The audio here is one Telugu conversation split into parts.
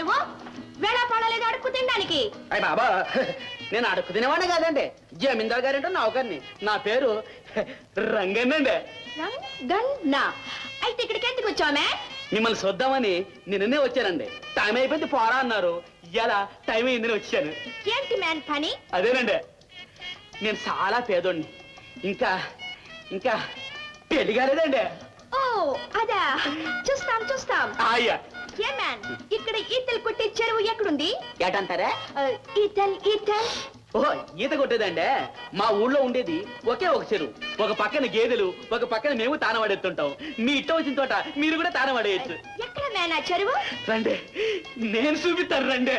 నువ్వు? వేళ పడలేదు అడుక్కు తినడానికి. అయ్య బాబా నేను అడుక్కు తినేవాడిని కాదండి. జమీందార్ గారంటే నౌకర్ని నా పేరు రంగన్నండి. గన్నా అయితే ఇక్కడికి ఎందుకు వచ్చామే మిమ్మల్ని చూద్దామని నిన్ననే వచ్చానండి. టైం అయిపోయింది పోరా అన్నారు. ఇలా టైం అయిందని వచ్చాను. ఏంటి మ్యాన్ పని? అదేనండి. నేను చాలా పేదోడిని. ఇంకా ఇంకా పెళ్ళి కాలేదండి. ఓ అదా. చూస్తాం చూస్తాం. అయ్యా. ఏ మ్యాన్ ఇక్కడ ఈతలు కొట్టే చెరువు ఎక్కడుంది? ఏటంటారా? ఈతల్ ఈతల్. ఓహో ఈత కొట్టేదండి? మా ఊళ్ళో ఉండేది ఒకే ఒక చెరువు. ఒక పక్కన గేదెలు ఒక పక్కన మేము తానవాడెత్తుంటాం మీ ఇష్టం వచ్చిన తోట మీరు కూడా తానవాడేయచ్చు. ఎక్కడ మ్యాన్ ఆ చెరువు? రండి నేను చూపిస్తాను రండి.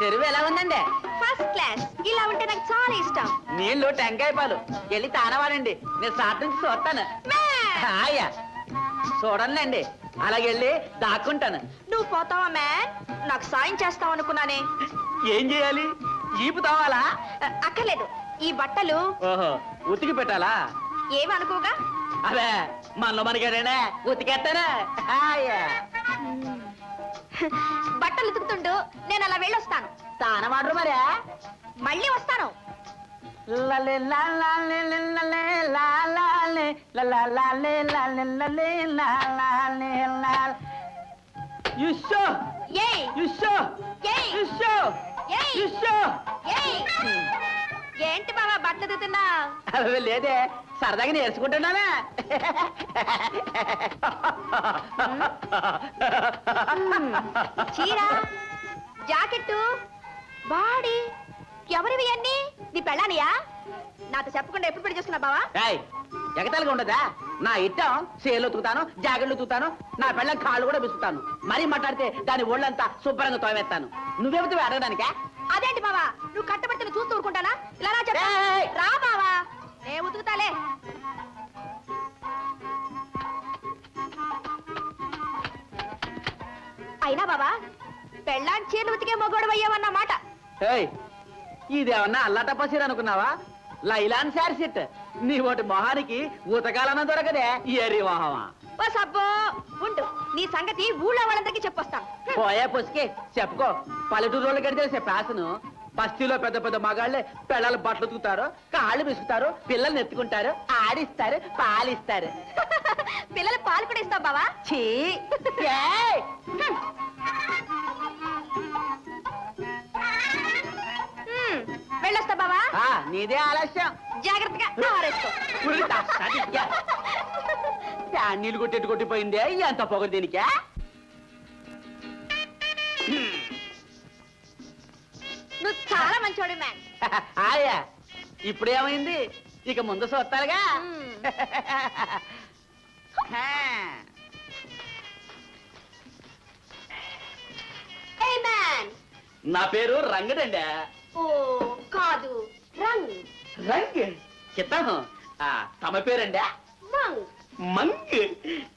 చెరువు ఎలా ఉందండి? ఫస్ట్ క్లాస్ ఇలా ఉంటే నాకు చాలా ఇష్టం. నీళ్ళు టెంకాయ పాలు. వెళ్ళి తానవాడండి. నేను సాట్ నుంచి చూస్తాను హాయా చూడండి అలాగే వెళ్ళి దాక్కుంటాను. నువ్వు పోతావా మ్యాన్? నాకు సాయం చేస్తావు అనుకున్నానే. ఏం చేయాలి? ఈపు తావాలా? అక్కర్లేదు. ఈ బట్టలు ఓహో ఉతికి పెట్టాలా? ఏమి అనుకోగా అదే మనలో మనకేనే ఉతికేస్తానా హాయా. బట్టలు ఉతుకుతుండు నేను అలా వెళ్ళొస్తాను. తానమాడరు మరే. మళ్ళీ వస్తాను. లలే లాలాలే లలే లాలాలే లలలాలే లలే లలే లాలాలే లాల్. యుష్షో ఏయ్ యుష్షో ఏయ్ ఏంటి బాబా బట్టలు ఉతుకుతున్నా అవి లేదే. సరదాగా నేర్చుకుంటున్నానా? చీర జాకెట్టు బాడీ ఎవరివి అన్ని? నీ పెళ్ళానియా? నాతో చెప్పకుండా ఎప్పుడు పెళ్ళి చేసుకున్నా బావా? ఏయ్, ఎగతాళిగా ఉండదా నా ఇట్టం సేలు ఉతుకుతాను జాకెట్లు ఉతుకుతాను నా పెళ్ళం కాళ్ళు కూడా బిసుకుతాను మరీ మాట్లాడితే దాని ఒళ్ళంతా శుభ్రంగా తోమేస్తాను. నువ్వెవతివి అడగడానికా అదేంటి బావా? నువ్వు కట్టబడితే చూస్తూ ఊరుకుంటానా? ఇలా చెప్పు! రా బావా. నే ఉతుకుతాలే. అయినా బావా పెళ్ళాం చీరలు ఉతికే మొగోడు అయ్యావన్న మాట. ఏయ్ ఇదేమన్నా అల్లాటప్ప అనుకున్నావా? Nylon sari set. నీ ఒకటి మొహానికి ఉతకాలన్న దొరకదే. ఎరి మొహమా. ఓ సబ్బో ఉండు. నీ సంగతి ఊళ్ళో వాళ్ళందరికీ చెప్పొస్తాను. పోయే పుసికి చెప్పుకో. పల్లెటూరు వాళ్ళకి తెలిసే ఫ్యాషన్ బస్తీలో పెద్ద పెద్ద మగాళ్ళే పిల్లలు బట్టలు ఉతుకుతారు కాళ్ళు బిసుకుతారు పిల్లల్ని ఎత్తుకుంటారు ఆడిస్తారు పాలిస్తారు. పిల్లలు పాలు కూడా ఇస్తావు బావా? ఛీ! వెళ్ళొస్తా బావా. ఆ, నీదే ఆలస్యం. జాగ్రత్తగా. ఆరేసుకో. ఫ్యాన్ నీళ్ళు కొట్టేట్టు కొట్టిపోయిందే? ఎంత పొగరు దీనికే? నువ్వు చాలా మంచోడు మ్యాన్ ఆయా ఇప్పుడేమైంది ఇక ముందు చూస్తారుగా మ్మ్. హా. ఏ మ్యాన్ నా పేరు రంగడండి. ఓ కాదు రంగ్. రంగ్? చిత్తం. ఆ, తమ పేరండి? మంగ్. మంగ్?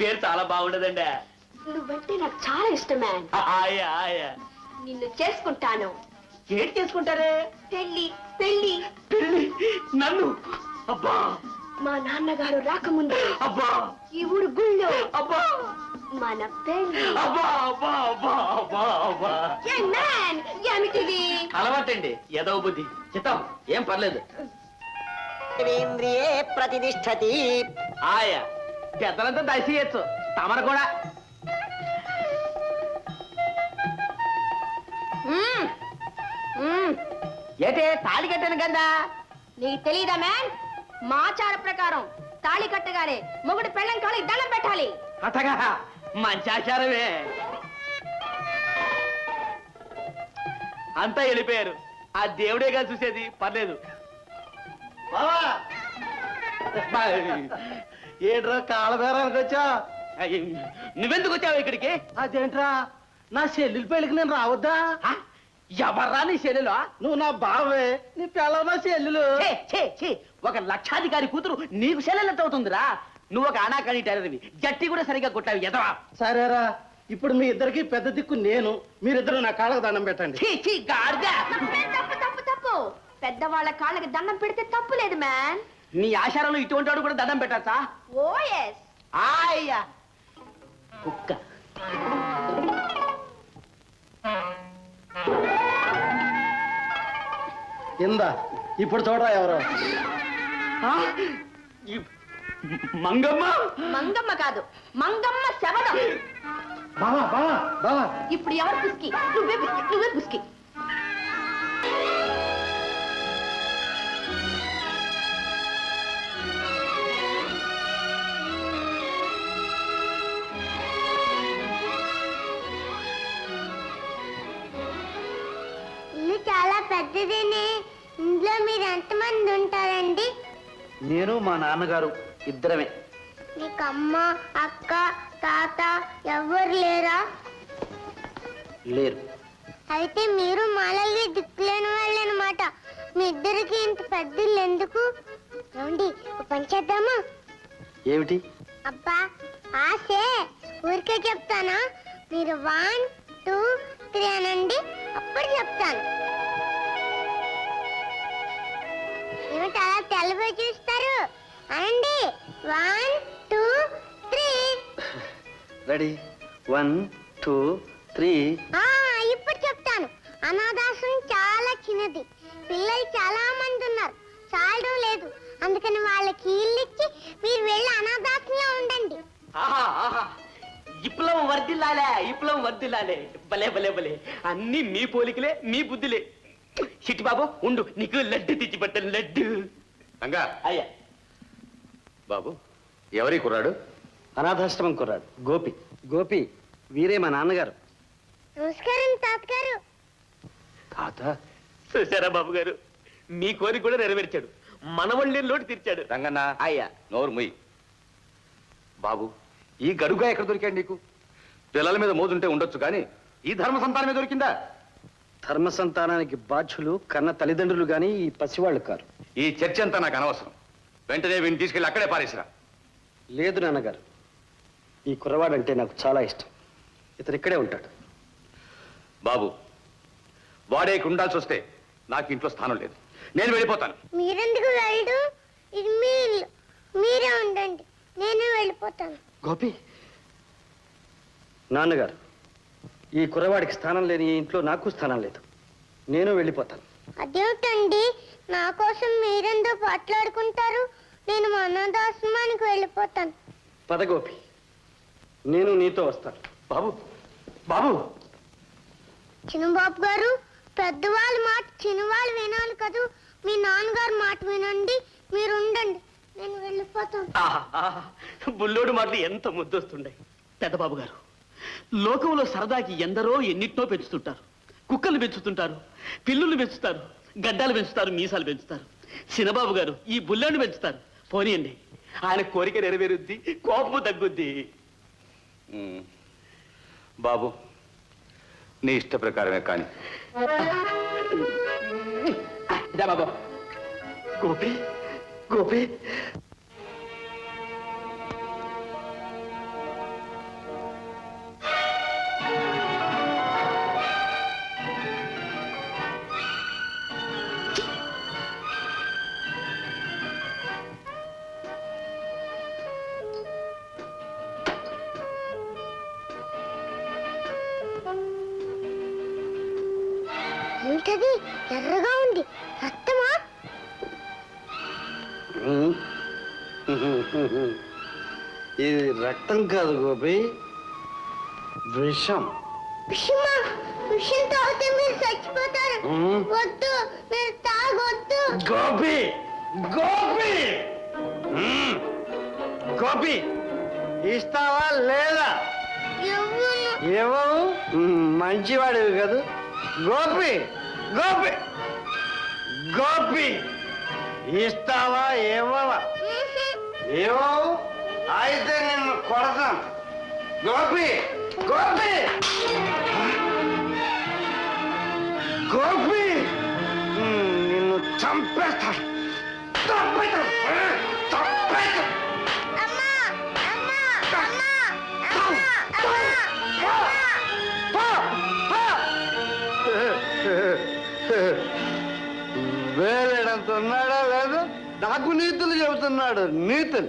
పేరు చాలా బాగుండదండి. నువ్వంటే నాకు చాలా ఇష్టం మ్యాన్. ఆయా ఆయా. నిన్ను చేసుకుంటాను. ఏంటి చేసుకుంటారే? పెళ్ళి పెళ్ళి పెళ్ళి? నన్ను? అబ్బా! మా నాన్నగారు రాకముందు అబ్బా! ఈ ఊరు గుళ్ళో అబ్బా! మన పెళ్ళి. అబ్బా అబ్బా అబ్బా అబ్బా అబ్బా. ఏ మ్యాన్ ఏమిటిది? అలవాటండి ఏదో బుద్ధి. చిత్తం ఏం పర్లేదు. ఇంద్రియే ప్రతిష్టతి. ఆయా పెద్దలంతా దయచేయచ్చు తమరు కూడా. మ్మ్. మ్మ్. ఏంటే తాళి కట్టాను కదా. నీకు తెలియదా మ్యాన్? మా ఆచార ప్రకారం తాళి కట్టగానే మొగుడు పెళ్ళం కాళ్ళకి దండం పెట్టాలి. అట్టగా మంచి ఆచారమే అంతా వెళ్ళిపోయారు. ఆ దేవుడేగా చూసేది. పర్లేదు. ఏంట్రా కాళ్ళబేరానికి వచ్చా? నువ్వెందుకు వచ్చావు ఇక్కడికి? అదేంట్రా? నా చెల్లెలి పెళ్ళికి నేను రావద్దా? ఎవర్రా నీ శరీలో నువ్వు నా బావే. నీ పిల్లవ నా చెల్లెలు. ఛే, ఛే, ఛే, ఒక లక్షాధికారి కూతురు నీకు సెలెంత అవుతుందిరా? నువ్వు ఒక అనాకాని టైలర్వి. జట్టి కూడా సరిగా కొట్టావి ఎదవా? సరేరా. ఇప్పుడు మీ ఇద్దరికి పెద్ద దిక్కు నేను మీరిద్దరు నా కాళ్ళకు దండం పెట్టండి. ఛీ, పెద్దవాళ్ళ కాళ్ళకి దండం పెడితే తప్పు లేదు మ్యాన్. నీ ఆశారంలో ఇటువంటి వాడు కూడా దండం పెట్టచ్చా ఓ ఎస్. కుక్క. ఇందా ఇప్పుడు చూడరా ఎవరు? మంగమ్మ? మంగమ్మ కాదు మంగమ్మ శవదం బావా బావా బావా. ఇప్పుడు ఎవరు పుస్కి నువ్వే పుస్కి నువ్వే పుస్కి ఇల్లు చాలా పెద్దదేనే. ఇంట్లో మీరు ఎంతమంది ఉంటారండి? నేను మా నాన్నగారు. ఇద్దరమే. మీకు అమ్మ అక్క తాత ఎవరు లేరా? లేరు. అయితే మీరు మాలల్ని దిక్కులేని వాళ్ళనమాట. మీ ఇద్దరికి ఇంత పెద్ద ఎందుకు? రండి పని చేద్దామా? ఏమిటి? అబ్బా ఆసే ఊరికే చెప్తానా? మీరు వన్ టూ త్రీ అనండి అప్పుడు చెప్తాను. ఏమిటి అలా తెల్లబోయి చూస్తారు? అనండి one two three. Ready? One two three. ఆ ఇప్పుడు చెప్తాను. అనాథాశ్రమం చాలా చిన్నది. పిల్లలు చాలా మంది ఉన్నారు. చాలడం లేదు. అందుకని వాళ్ళకి ఇల్లు ఇచ్చి మీరు వెళ్ళి అనాథాశ్రమంలో ఉండండి. ఆహా ఆహా. విప్లవం వర్దిల్లాలే విప్లవం వర్దిల్లాలే భలే భలే భలే. అన్ని మీ పోలికలే మీ బుద్ధిలే. చిట్టి బాబు ఉండు. నీకు లడ్డు తెచ్చి పెట్టను లడ్డు. అయ్యా. బాబు ఎవరి కుర్రాడు? అనాథాశ్రమం కుర్రాడు గోపి. గోపి వీరే మా నాన్నగారు. నమస్కారం తాతగారు. తాత? చూసారా బాబు గారు మీ కోరిక కూడా నెరవేర్చాడు. మనవళ్ళే లోటు తీర్చాడు. రంగన్న. అయ్యా. నోరు ముయ్. బాబు ఈ గడుగా ఎక్కడ దొరికాడు నీకు? పిల్లల మీద మోజుంటే ఉండొచ్చు కానీ ఈ ధర్మ సంతానం మీద దొరికిందా? ధర్మ సంతానానికి బాధ్యులు కన్న తల్లిదండ్రులు గాని ఈ పసివాళ్ళు కారు. ఈ చర్చ అంతా నాకు అనవసరం. వెంటనే వీడిని తీసుకెళ్ళి అక్కడే పారేసిరా. లేదు నాన్నగారు. ఈ కుర్రవాడంటే నాకు చాలా ఇష్టం. ఇతను ఇక్కడే ఉంటాడు. బాబు వాడే ఉండాల్సి వస్తే నాకు ఇంట్లో స్థానం లేదు. నేను వెళ్ళిపోతాను. మీరెందుకు వెళ్ళడు ఇది మీ ఇల్లు. మీరే ఉండండి. నేను వెళ్ళిపోతాను. గోపి నాన్నగారు ఈ కుర్రవాడికి స్థానం లేని ఈ ఇంట్లో నాకు స్థానం లేదు. నేను వెళ్ళిపోతాను. అదేమిటండి? నా కోసం మీరెందుకు మాట్లాడుకుంటారు? నేను మా అనాథాశ్రమానికి వెళ్ళిపోతాను. పద గోపి. నేను నీతో వస్తాను. బాబు బాబు. చిన్నబాబు గారు పెద్దవాళ్ళ మాట చిన్నవాళ్ళు వినాలి కదూ? మీ నాన్నగారు మాట వినండి మీరు ఉండండి నేను వెళ్ళిపోతాను. బుల్లోడు మాటలు ఎంత ముద్దొస్తుండే. పెద్దబాబు గారు లోకంలో సరదాకి ఎందరో ఎన్నిటినో పెంచుతుంటారు. కుక్కలు పెంచుతుంటారు పిల్లులు పెంచుతారు గడ్డాలు పెంచుతారు మీసాలు పెంచుతారు. చిన్నబాబు గారు ఈ బుల్లోని పెంచుతారు. పోనీయండి. ఆయన కోరిక నెరవేరుద్ది కోపము తగ్గుద్ది. ఉమ్. బాబు నీ ఇష్ట ప్రకారమే కానీ. ఇదా బాబు. గోపి గోపి ఏంటది ఎర్రగా ఉంది. రక్తమా ఇది రక్తం కాదు గోపి. విషం. విషమా? విషం తాగితే మీరు చచ్చిపోతారు. వద్దు. మీరు తాగొద్దు. గోపి! గోపి. గోపి! ఇస్తావా లేదా? ఏమవు మంచివాడివి కాదు. గోపి! గోపి. గోపి. ఇస్తావా ఏమవా ఏమో అయితే నిన్ను కొడతాను. గోపి గోపి. గోపి నిన్ను చంపేస్తాను చంపేస్తాను చంపేస్తాను వేరేడంత ఉన్నాడా లేదు? నాకు నీతులు చెబుతున్నాడు. నీతులు.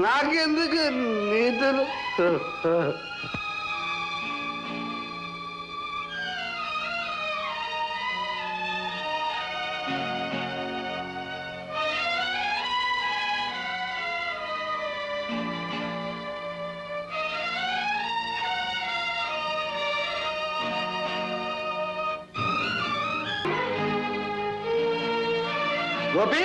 నాకెందుకు నీతులు? గోపి?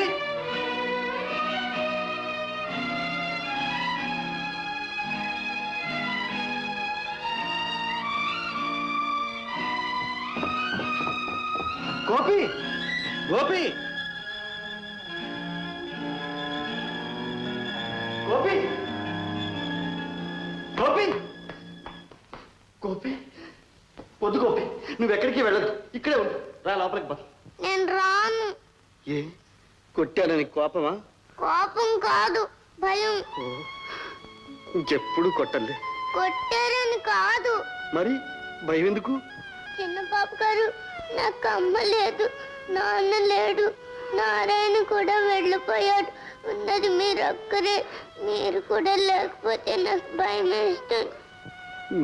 గోపి? గోపి? గోపి? గోపి? గోపి? వద్దు గోపి నువ్వెక్కడికి వెళ్ళదు. ఇక్కడే ఉండు. రా లోపలికి పద నేను రాను. ఏ? కొట్టానని కోపమా? కోపం కాదు భయం. ఇంకెప్పుడు కొట్టండి కొట్టారని కాదు. మరి భయం ఎందుకు చిన్న బాబు గారు నాకు అమ్మ లేదు నాన్న లేడు నారాయణ కూడా వెళ్ళిపోయాడు. ఉన్నది మీరు ఒక్కరే మీరు కూడా లేకపోతే నాకు భయం వేస్తుంది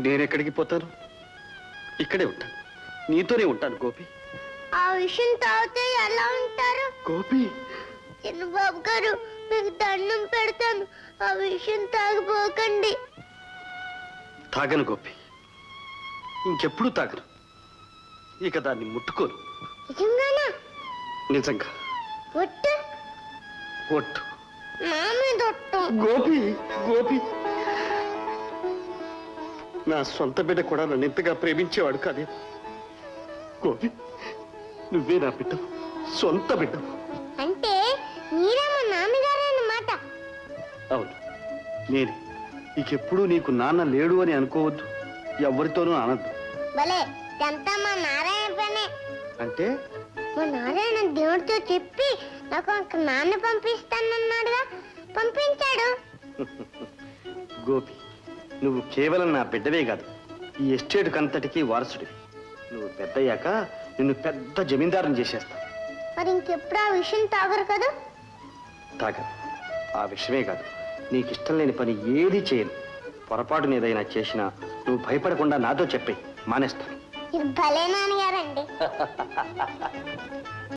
నేను ఎక్కడికి పోతాను? ఇక్కడే ఉంటాను. నీతోనే ఉంటాను గోపి. ఆ విషయం తాగితే ఎలా ఉంటారు? గోపి. చిన్న బాబు గారు మీకు దండం పెడతాను. ఆ విషయం తాగిపోకండి. తాగను గోపి. ఇంకెప్పుడు తాగను. ఇక దాన్ని ముట్టుకోను. నిజంగానా? నిజంగా. ఒట్టు? ఒట్టు. నా మీద ఒట్టు. గోపి గోపి. నా సొంత బిడ్డ కూడా నన్ను ఇంతగా ప్రేమించేవాడు కాదే. గోపి నువ్వే నా బిడ్డ. సొంత బిడ్డ. అంటే మీరే మా నాన్నగారు అన్నమాట. అవును. నేనే. నీకెప్పుడు నీకు నాన్న లేడు అని అనుకోవద్దు. ఎవరితోనూ అనద్దు. భలే ఇదంతా మా నారాయణ పనే. అంటే? మా నారాయణ దేవుడితో చెప్పి నాకు ఒక నాన్న పంపిస్తానన్నాడుగా. పంపించాడు. గోపి నువ్వు కేవలం నా బిడ్డవే కాదు. ఈ ఎస్టేట్ కంతటికి వారసుడివి. నువ్వు పెద్దయ్యాక నిన్ను పెద్ద జమీందారుని చేసేస్తా. మరి ఇంకెప్పుడు ఆ విషయం తాగరు కదా? తాగ ఆ విషయమే కాదు. నీకు ఇష్టం లేని పని ఏది చేయను. పొరపాటు ఏదైనా చేసినా నువ్వు భయపడకుండా నాతో చెప్పే మానేస్తాను మీరు భలే నాన్నగారండి.